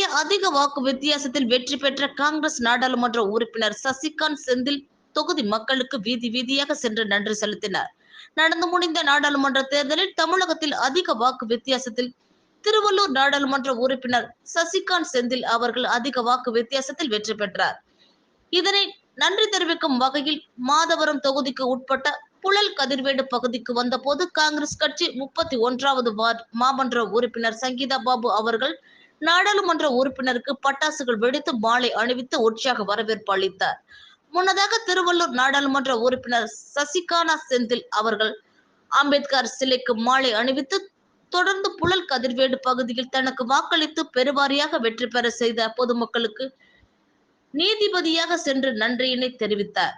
அதிக வாக்கு வித்தியாசத்தில் வெற்றி பெற்ற காங்கிரஸ் நாடாளுமன்ற உறுப்பினர் சசிகாந்த் செந்தில் தொகுதி மக்களுக்கு வீதி வீதியாக சென்று நன்றி செலுத்தினார். நடந்து முடிந்த நாடாளுமன்ற தேர்தலில் தமிழகத்தில் அதிக வாக்கு வித்தியாசத்தில் திருவள்ளூர் நாடாளுமன்ற உறுப்பினர் சசிகாந்த் செந்தில் அவர்கள் அதிக வாக்கு வித்தியாசத்தில் வெற்றி பெற்றார். இதனை நன்றி தெரிவிக்கும் வகையில் மாதவரம் தொகுதிக்கு உட்பட்ட புழல் கதிர்வேடு பகுதிக்கு வந்தபோது காங்கிரஸ் கட்சி முப்பத்தி ஒன்றாவது வார்டு மாமன்ற உறுப்பினர் சங்கீதா பாபு அவர்கள் நாடாளுமன்ற உறுப்பினருக்கு பட்டாசுகள் வெடித்து மாலை அணிவித்து உற்சாக வரவேற்பு அளித்தார். முன்னதாக திருவள்ளூர் நாடாளுமன்ற உறுப்பினர் சசிகானா செந்தில் அவர்கள் அம்பேத்கர் சிலைக்கு மாலை அணிவித்து தொடர்ந்து புழல் கதிர்வேடு பகுதியில் தனக்கு வாக்களித்து பெருவாரியாக வெற்றி பெற செய்த பொதுமக்களுக்கு நீதிபதியாக சென்று நன்றியினை தெரிவித்தார்.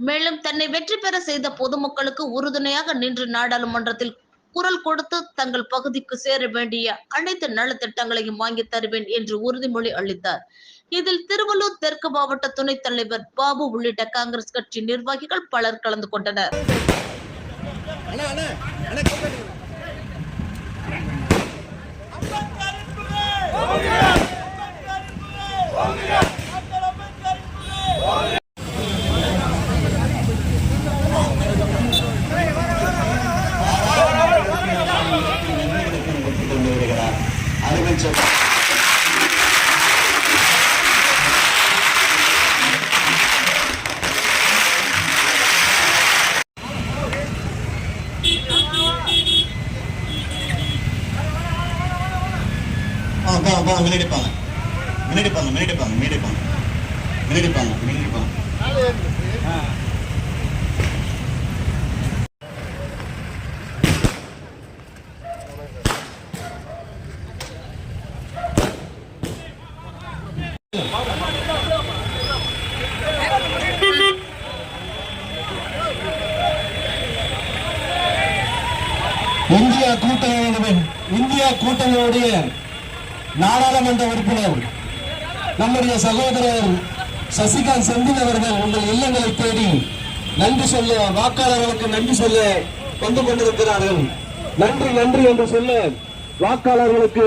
மேலும் தன்னை வெற்றி பெற செய்த பொதுமக்களுக்கு உறுதுணையாக நின்று நாடாளுமன்றத்தில் குரல் கொடுத்து தங்கள் பகுதிக்கு சேர வேண்டிய அனைத்து நலத்திட்டங்களையும் வாங்கி தருவேன் என்று உறுதிமொழி அளித்தார். இதில் திருவள்ளூர் தெற்கு மாவட்ட துணைத் தலைவர் பாபு உள்ளிட்ட காங்கிரஸ் கட்சி நிர்வாகிகள் பலர் கலந்து கொண்டனர். அண்ணா அண்ணா அண்ணா கூப்பிட்டு கொண்டு அருமை சொல் ஆ போங்க. போங்க முன்னாடி போங்க முன்னாடி போங்க முன்னாடி முன்னாடி முன்னாடி முன்னாடி இந்தியா கூட்டணியுடன் இந்தியா கூட்டணியுடைய நாடாளுமன்ற உறுப்பினர் நம்முடைய சகோதரர் சசிகாந்த் செந்தில் அவர்கள் உங்கள் இல்லங்களை தேடி நன்றி சொல்ல வாக்காளர்களுக்கு நன்றி சொல்ல வந்து கொண்டிருக்கிறார்கள். நன்றி நன்றி என்று சொல்ல வாக்காளர்களுக்கு